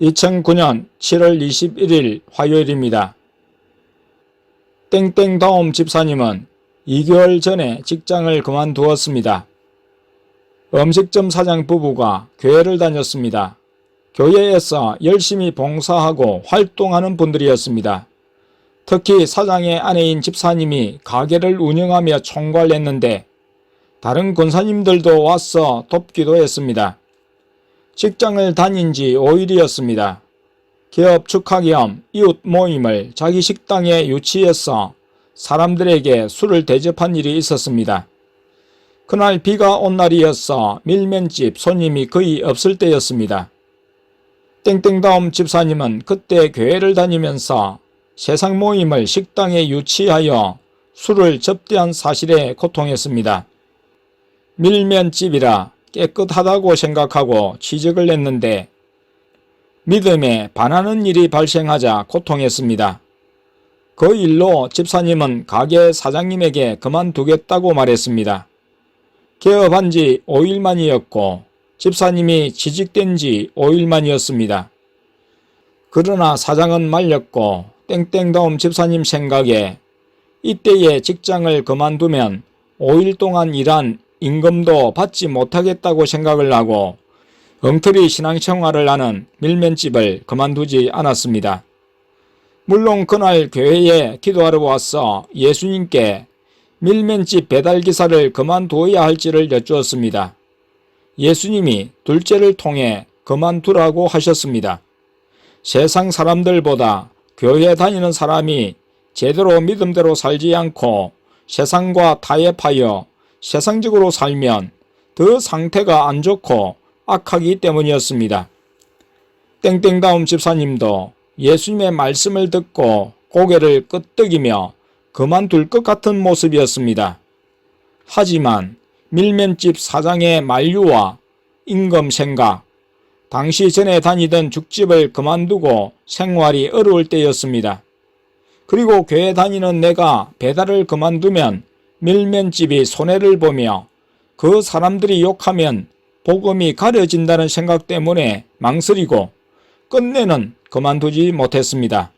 2009년 7월 21일 화요일입니다. 땡땡다움 집사님은 2개월 전에 직장을 그만두었습니다. 음식점 사장 부부가 교회를 다녔습니다. 교회에서 열심히 봉사하고 활동하는 분들이었습니다. 특히 사장의 아내인 집사님이 가게를 운영하며 총괄했는데 다른 권사님들도 와서 돕기도 했습니다. 직장을 다닌 지 5일이었습니다. 기업 축하 겸 이웃 모임을 자기 식당에 유치해서 사람들에게 술을 대접한 일이 있었습니다. 그날 비가 온 날이어서 밀면집 손님이 거의 없을 때였습니다. 땡땡다움 집사님은 그때 교회를 다니면서 세상 모임을 식당에 유치하여 술을 접대한 사실에 고통했습니다. 밀면집이라 깨끗하다고 생각하고 취직을 했는데 믿음에 반하는 일이 발생하자 고통했습니다. 그 일로 집사님은 가게 사장님에게 그만두겠다고 말했습니다. 개업한 지 5일 만이었고 집사님이 취직된 지 5일 만이었습니다. 그러나 사장은 말렸고 땡땡다움 집사님 생각에 이때에 직장을 그만두면 5일 동안 일한 임금도 받지 못하겠다고 생각을 하고 엉터리 신앙생활을 하는 밀면집을 그만두지 않았습니다. 물론 그날 교회에 기도하러 와서 예수님께 밀면집 배달기사를 그만두어야 할지를 여쭈었습니다. 예수님이 둘째를 통해 그만두라고 하셨습니다. 세상 사람들보다 교회 다니는 사람이 제대로 믿음대로 살지 않고 세상과 타협하여 세상적으로 살면 더 상태가 안 좋고 악하기 때문이었습니다. 땡땡다움 집사님도 예수님의 말씀을 듣고 고개를 끄덕이며 그만둘 것 같은 모습이었습니다. 하지만 밀면집 사장의 만류와 임금 생각, 당시 전에 다니던 죽집을 그만두고 생활이 어려울 때였습니다. 그리고 교회 다니는 내가 배달을 그만두면 밀면집이 손해를 보며 그 사람들이 욕하면 복음이 가려진다는 생각 때문에 망설이고 끝내는 그만두지 못했습니다.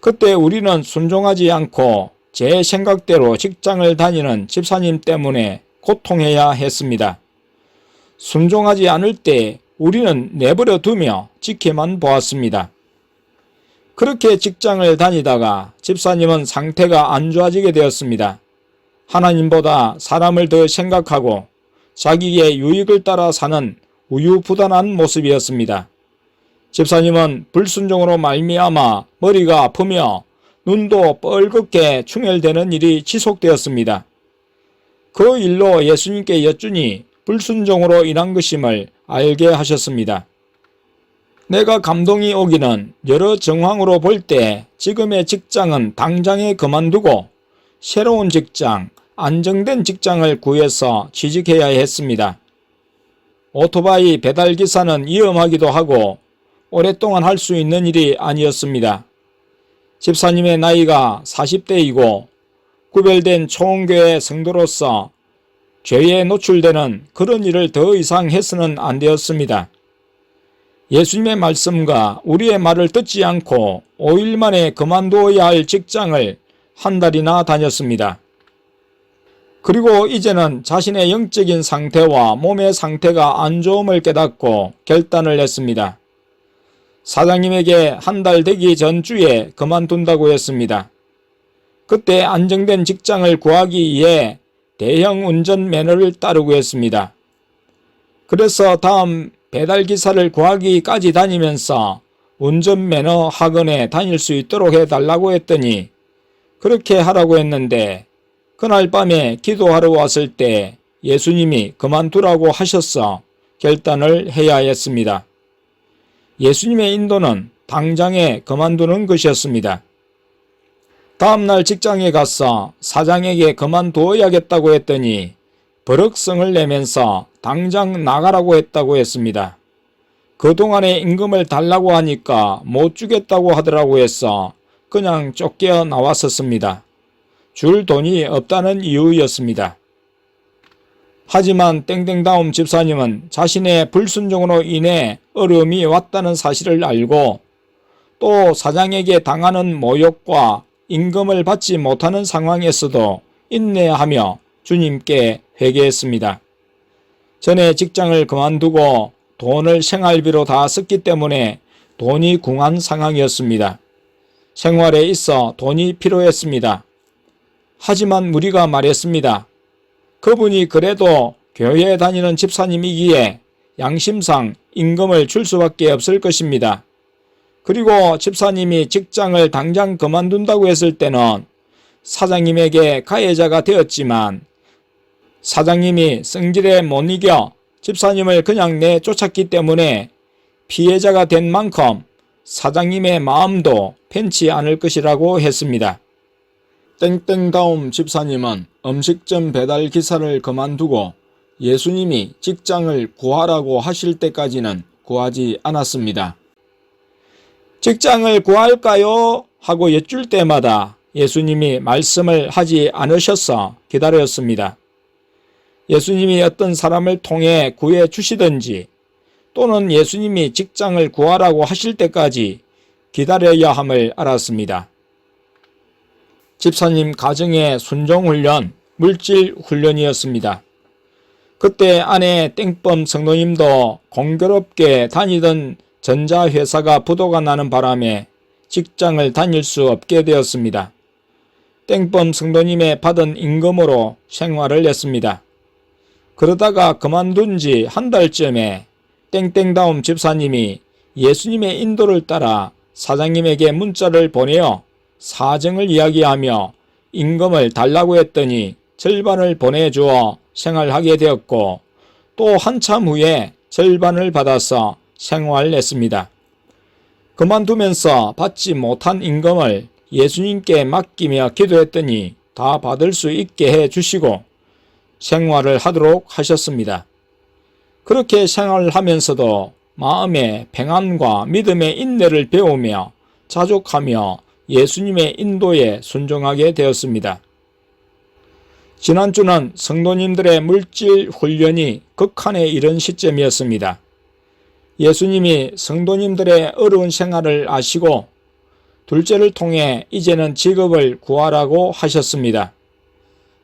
그때 우리는 순종하지 않고 제 생각대로 직장을 다니는 집사님 때문에 고통해야 했습니다. 순종하지 않을 때 우리는 내버려 두며 지켜만 보았습니다. 그렇게 직장을 다니다가 집사님은 상태가 안 좋아지게 되었습니다. 하나님보다 사람을 더 생각하고 자기의 유익을 따라 사는 우유부단한 모습이었습니다. 집사님은 불순종으로 말미암아 머리가 아프며 눈도 뻘겋게 충혈되는 일이 지속되었습니다. 그 일로 예수님께 여쭈니 불순종으로 인한 것임을 알게 하셨습니다. 내가 감동이 오기는 여러 정황으로 볼 때 지금의 직장은 당장에 그만두고 새로운 직장, 안정된 직장을 구해서 취직해야 했습니다. 오토바이 배달기사는 위험하기도 하고 오랫동안 할 수 있는 일이 아니었습니다. 집사님의 나이가 40대이고 구별된 총교회 성도로서 죄에 노출되는 그런 일을 더 이상 해서는 안 되었습니다. 예수님의 말씀과 우리의 말을 듣지 않고 5일 만에 그만두어야 할 직장을 한 달이나 다녔습니다. 그리고 이제는 자신의 영적인 상태와 몸의 상태가 안 좋음을 깨닫고 결단을 했습니다. 사장님에게 한 달 되기 전주에 그만둔다고 했습니다. 그때 안정된 직장을 구하기 위해 대형 운전 매너를 따르고 했습니다. 그래서 다음 배달기사를 구하기까지 다니면서 운전 매너 학원에 다닐 수 있도록 해달라고 했더니 그렇게 하라고 했는데 그날 밤에 기도하러 왔을 때 예수님이 그만두라고 하셔서 결단을 해야 했습니다. 예수님의 인도는 당장에 그만두는 것이었습니다. 다음날 직장에 가서 사장에게 그만두어야겠다고 했더니 버럭성을 내면서 당장 나가라고 했다고 했습니다. 그동안에 임금을 달라고 하니까 못 주겠다고 하더라고 해서 그냥 쫓겨 나왔었습니다. 줄 돈이 없다는 이유였습니다. 하지만 땡땡다움 집사님은 자신의 불순종으로 인해 어려움이 왔다는 사실을 알고 또 사장에게 당하는 모욕과 임금을 받지 못하는 상황에서도 인내하며 주님께 회개했습니다. 전에 직장을 그만두고 돈을 생활비로 다 썼기 때문에 돈이 궁한 상황이었습니다. 생활에 있어 돈이 필요했습니다. 하지만 무리가 말했습니다. 그분이 그래도 교회에 다니는 집사님이기에 양심상 임금을 줄 수밖에 없을 것입니다. 그리고 집사님이 직장을 당장 그만둔다고 했을 때는 사장님에게 가해자가 되었지만 사장님이 성질에 못 이겨 집사님을 그냥 내쫓았기 때문에 피해자가 된 만큼 사장님의 마음도 편치 않을 것이라고 했습니다. 땡땡다움 집사님은 음식점 배달 기사를 그만두고 예수님이 직장을 구하라고 하실 때까지는 구하지 않았습니다. 직장을 구할까요? 하고 여쭐 때마다 예수님이 말씀을 하지 않으셔서 기다렸습니다. 예수님이 어떤 사람을 통해 구해 주시든지 또는 예수님이 직장을 구하라고 하실 때까지 기다려야 함을 알았습니다. 집사님 가정의 순종훈련, 물질훈련이었습니다. 그때 아내 땡범 성도님도 공교롭게 다니던 전자회사가 부도가 나는 바람에 직장을 다닐 수 없게 되었습니다. 땡범 성도님의 받은 임금으로 생활을 했습니다. 그러다가 그만둔 지 한 달쯤에 땡땡다움 집사님이 예수님의 인도를 따라 사장님에게 문자를 보내어 사정을 이야기하며 임금을 달라고 했더니 절반을 보내주어 생활하게 되었고 또 한참 후에 절반을 받아서 생활했습니다. 그만두면서 받지 못한 임금을 예수님께 맡기며 기도했더니 다 받을 수 있게 해 주시고 생활을 하도록 하셨습니다. 그렇게 생활하면서도 마음의 평안과 믿음의 인내를 배우며 자족하며 예수님의 인도에 순종하게 되었습니다. 지난주는 성도님들의 물질 훈련이 극한에 이른 시점이었습니다. 예수님이 성도님들의 어려운 생활을 아시고 둘째를 통해 이제는 직업을 구하라고 하셨습니다.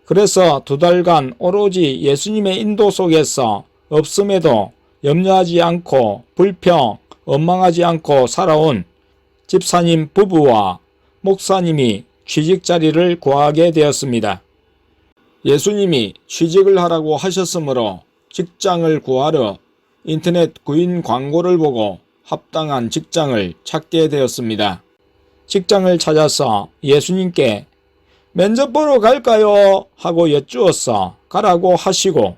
그래서 두 달간 오로지 예수님의 인도 속에서 없음에도 염려하지 않고 불평, 원망하지 않고 살아온 집사님 부부와 목사님이 취직 자리를 구하게 되었습니다. 예수님이 취직을 하라고 하셨으므로 직장을 구하러 인터넷 구인 광고를 보고 합당한 직장을 찾게 되었습니다. 직장을 찾아서 예수님께 면접 보러 갈까요? 하고 여쭈었어 가라고 하시고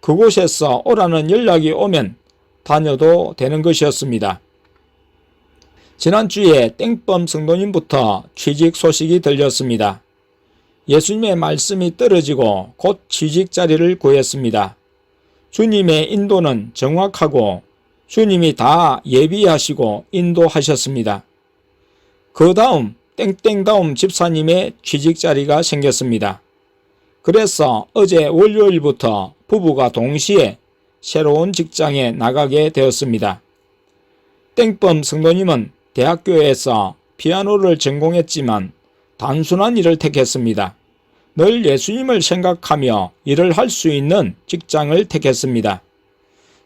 그곳에서 오라는 연락이 오면 다녀도 되는 것이었습니다. 지난주에 땡범 성도님부터 취직 소식이 들렸습니다. 예수님의 말씀이 떨어지고 곧 취직 자리를 구했습니다. 주님의 인도는 정확하고 주님이 다 예비하시고 인도하셨습니다. 그 다음 땡땡다움 집사님의 취직 자리가 생겼습니다. 그래서 어제 월요일부터 부부가 동시에 새로운 직장에 나가게 되었습니다. 땡범 성도님은 대학교에서 피아노를 전공했지만 단순한 일을 택했습니다. 늘 예수님을 생각하며 일을 할 수 있는 직장을 택했습니다.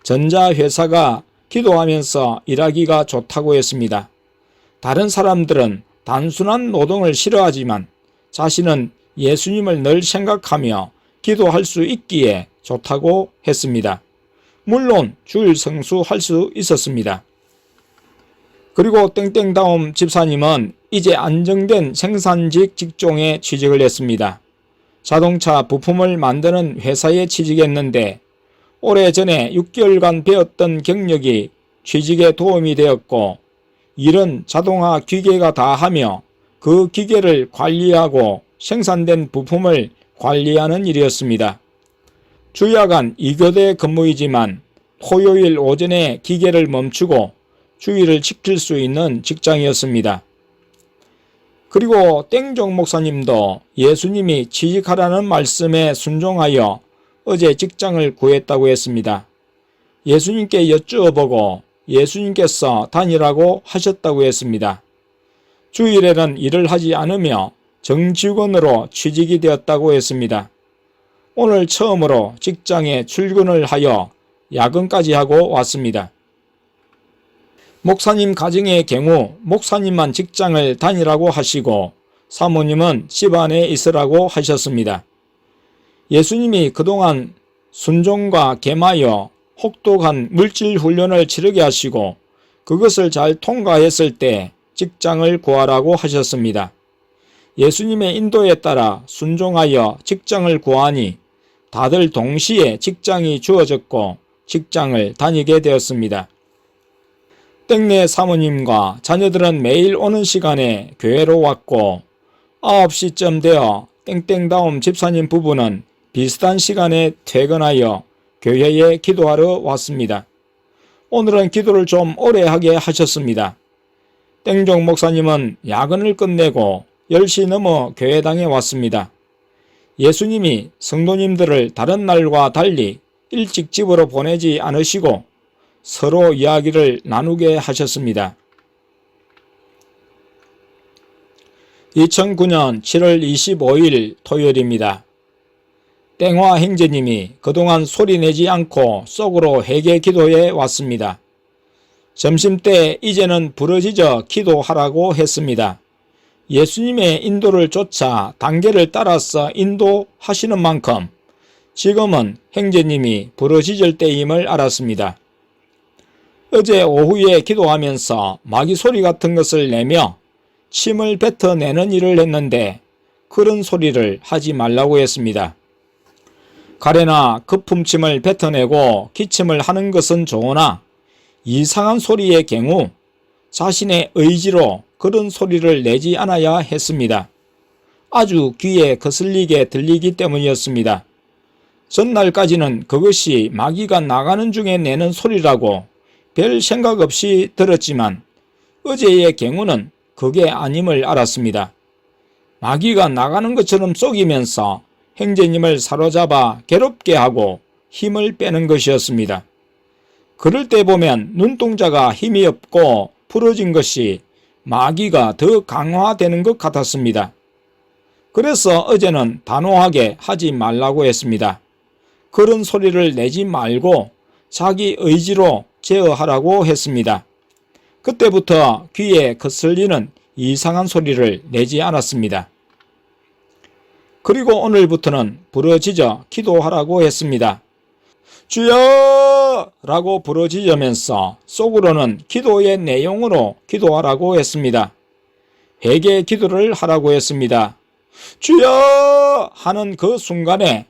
전자회사가 기도하면서 일하기가 좋다고 했습니다. 다른 사람들은 단순한 노동을 싫어하지만 자신은 예수님을 늘 생각하며 기도할 수 있기에 좋다고 했습니다. 물론 주일 성수할 수 있었습니다. 그리고 땡땡다움 집사님은 이제 안정된 생산직 직종에 취직을 했습니다. 자동차 부품을 만드는 회사에 취직했는데 오래전에 6개월간 배웠던 경력이 취직에 도움이 되었고 일은 자동화 기계가 다 하며 그 기계를 관리하고 생산된 부품을 관리하는 일이었습니다. 주야간 2교대 근무이지만 토요일 오전에 기계를 멈추고 주의를 지킬 수 있는 직장이었습니다. 그리고 땡종 목사님도 예수님이 취직하라는 말씀에 순종하여 어제 직장을 구했다고 했습니다. 예수님께 여쭈어보고 예수님께서 다니라고 하셨다고 했습니다. 주일에는 일을 하지 않으며 정직원으로 취직이 되었다고 했습니다. 오늘 처음으로 직장에 출근을 하여 야근까지 하고 왔습니다. 목사님 가정의 경우 목사님만 직장을 다니라고 하시고 사모님은 집안에 있으라고 하셨습니다. 예수님이 그동안 순종과 개마여 혹독한 물질 훈련을 치르게 하시고 그것을 잘 통과했을 때 직장을 구하라고 하셨습니다. 예수님의 인도에 따라 순종하여 직장을 구하니 다들 동시에 직장이 주어졌고 직장을 다니게 되었습니다. 땡내 사모님과 자녀들은 매일 오는 시간에 교회로 왔고 9시쯤 되어 땡땡다움 집사님 부부는 비슷한 시간에 퇴근하여 교회에 기도하러 왔습니다. 오늘은 기도를 좀 오래 하게 하셨습니다. 땡종 목사님은 야근을 끝내고 10시 넘어 교회당에 왔습니다. 예수님이 성도님들을 다른 날과 달리 일찍 집으로 보내지 않으시고 서로 이야기를 나누게 하셨습니다. 2009년 7월 25일 토요일입니다. 땡화 행제님이 그동안 소리 내지 않고 속으로 회개 기도에 왔습니다. 점심때 이제는 부러지져 기도하라고 했습니다. 예수님의 인도를 쫓아 단계를 따라서 인도하시는 만큼 지금은 행제님이 부러지질 때임을 알았습니다. 어제 오후에 기도하면서 마귀 소리 같은 것을 내며 침을 뱉어내는 일을 했는데 그런 소리를 하지 말라고 했습니다. 가래나 거품침을 뱉어내고 기침을 하는 것은 좋으나 이상한 소리의 경우 자신의 의지로 그런 소리를 내지 않아야 했습니다. 아주 귀에 거슬리게 들리기 때문이었습니다. 전날까지는 그것이 마귀가 나가는 중에 내는 소리라고 별 생각 없이 들었지만 어제의 경우는 그게 아님을 알았습니다. 마귀가 나가는 것처럼 속이면서 행제님을 사로잡아 괴롭게 하고 힘을 빼는 것이었습니다. 그럴 때 보면 눈동자가 힘이 없고 부러진 것이 마귀가 더 강화되는 것 같았습니다. 그래서 어제는 단호하게 하지 말라고 했습니다. 그런 소리를 내지 말고 자기 의지로 제어하라고 했습니다. 그때부터 귀에 거슬리는 이상한 소리를 내지 않았습니다. 그리고 오늘부터는 부러지져 기도하라고 했습니다. 주여! 라고 부러지면서 속으로는 기도의 내용으로 기도하라고 했습니다. 회개 기도를 하라고 했습니다. 주여! 하는 그 순간에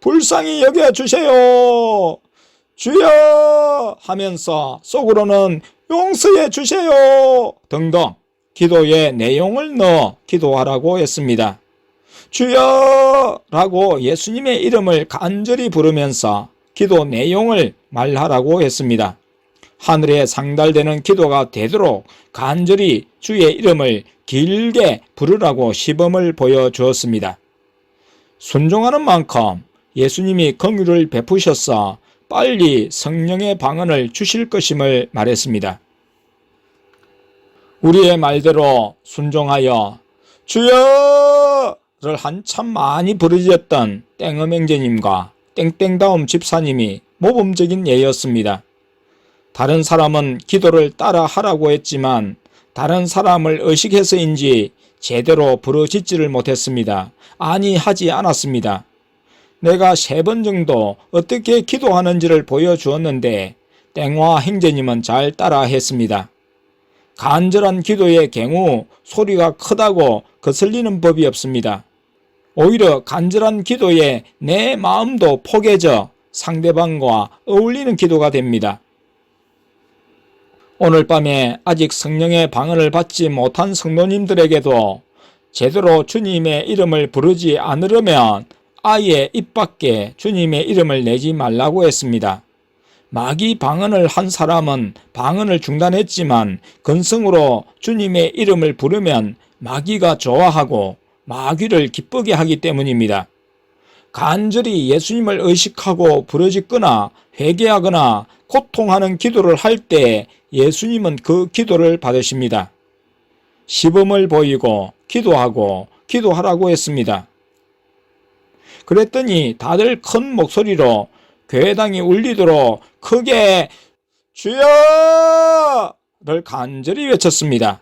불쌍히 여겨주세요! 주여! 하면서 속으로는 용서해 주세요! 등등 기도의 내용을 넣어 기도하라고 했습니다. 주여! 라고 예수님의 이름을 간절히 부르면서 기도 내용을 말하라고 했습니다. 하늘에 상달되는 기도가 되도록 간절히 주의 이름을 길게 부르라고 시범을 보여주었습니다. 순종하는 만큼 예수님이 긍휼을 베푸셔서 빨리 성령의 방언을 주실 것임을 말했습니다. 우리의 말대로 순종하여 주여를 한참 많이 부르짖었던 땡음행제님과 땡땡다움 집사님이 모범적인 예였습니다. 다른 사람은 기도를 따라 하라고 했지만 다른 사람을 의식해서인지 제대로 부르짖지를 못했습니다. 아니 하지 않았습니다. 내가 세 번 정도 어떻게 기도하는지를 보여주었는데 땡화 행제님은 잘 따라 했습니다. 간절한 기도의 경우 소리가 크다고 거슬리는 법이 없습니다. 오히려 간절한 기도에 내 마음도 포개져 상대방과 어울리는 기도가 됩니다. 오늘 밤에 아직 성령의 방언을 받지 못한 성도님들에게도 제대로 주님의 이름을 부르지 않으려면 아예 입 밖에 주님의 이름을 내지 말라고 했습니다. 마귀 방언을 한 사람은 방언을 중단했지만 근성으로 주님의 이름을 부르면 마귀가 좋아하고 마귀를 기쁘게 하기 때문입니다. 간절히 예수님을 의식하고 부르짖거나 회개하거나 고통하는 기도를 할 때 예수님은 그 기도를 받으십니다. 시범을 보이고 기도하고 기도하라고 했습니다. 그랬더니 다들 큰 목소리로 교회당이 울리도록 크게 주여를 간절히 외쳤습니다.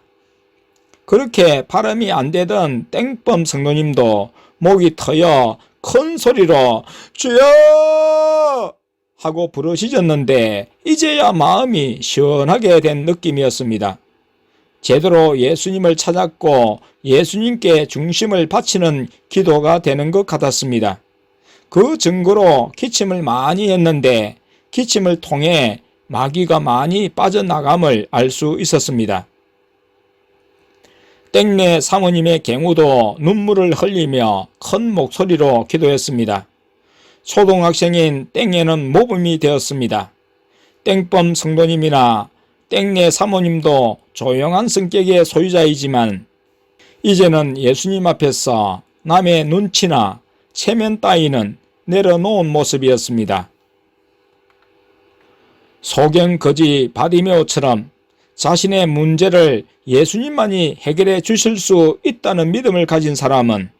그렇게 발음이 안 되던 땡범 성도님도 목이 터여 큰 소리로 주여 하고 부르짖었는데 이제야 마음이 시원하게 된 느낌이었습니다. 제대로 예수님을 찾았고 예수님께 중심을 바치는 기도가 되는 것 같았습니다. 그 증거로 기침을 많이 했는데 기침을 통해 마귀가 많이 빠져나감을 알 수 있었습니다. 땡내 사모님의 경우도 눈물을 흘리며 큰 목소리로 기도했습니다. 초등학생인 땡에는 모범이 되었습니다. 땡범 성도님이나 땡내 사모님도 조용한 성격의 소유자이지만 이제는 예수님 앞에서 남의 눈치나 체면 따위는 내려놓은 모습이었습니다. 소경 거지 바디메오처럼 자신의 문제를 예수님만이 해결해 주실 수 있다는 믿음을 가진 사람은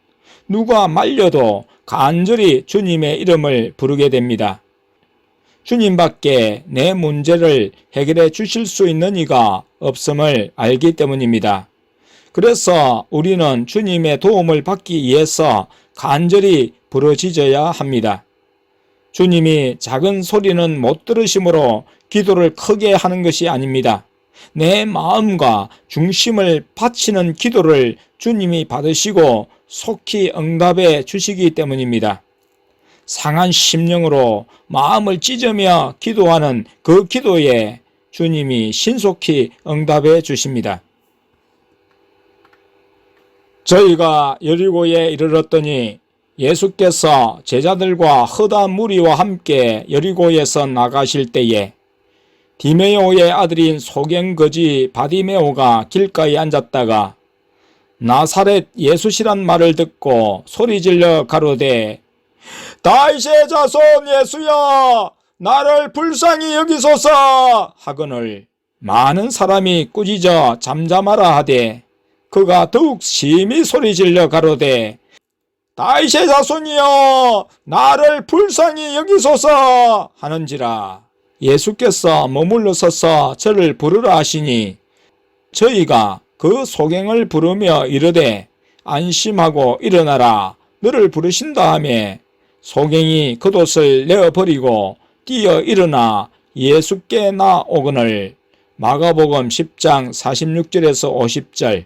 누가 말려도 간절히 주님의 이름을 부르게 됩니다. 주님밖에 내 문제를 해결해 주실 수 있는 이가 없음을 알기 때문입니다. 그래서 우리는 주님의 도움을 받기 위해서 간절히 부르짖어야 합니다. 주님이 작은 소리는 못 들으심으로 기도를 크게 하는 것이 아닙니다. 내 마음과 중심을 바치는 기도를 주님이 받으시고 속히 응답해 주시기 때문입니다. 상한 심령으로 마음을 찢으며 기도하는 그 기도에 주님이 신속히 응답해 주십니다. 저희가 여리고에 이르렀더니 예수께서 제자들과 허다한 무리와 함께 여리고에서 나가실 때에 디메오의 아들인 소경거지 바디메오가 길가에 앉았다가 나사렛 예수시란 말을 듣고 소리질러 가로되 다윗의 자손 예수여 나를 불쌍히 여기소서. 하거늘 많은 사람이 꾸짖어 잠잠하라 하되 그가 더욱 심히 소리질러 가로되 다윗의 자손이여 나를 불쌍히 여기소서 하는지라. 예수께서 머물러 서서 저를 부르라 하시니 저희가 그 소경을 부르며 이르되 안심하고 일어나라. 너를 부르신다 하며 소경이 겉옷을 내어버리고 뛰어 일어나 예수께 나오거늘 마가복음 10장 46절에서 50절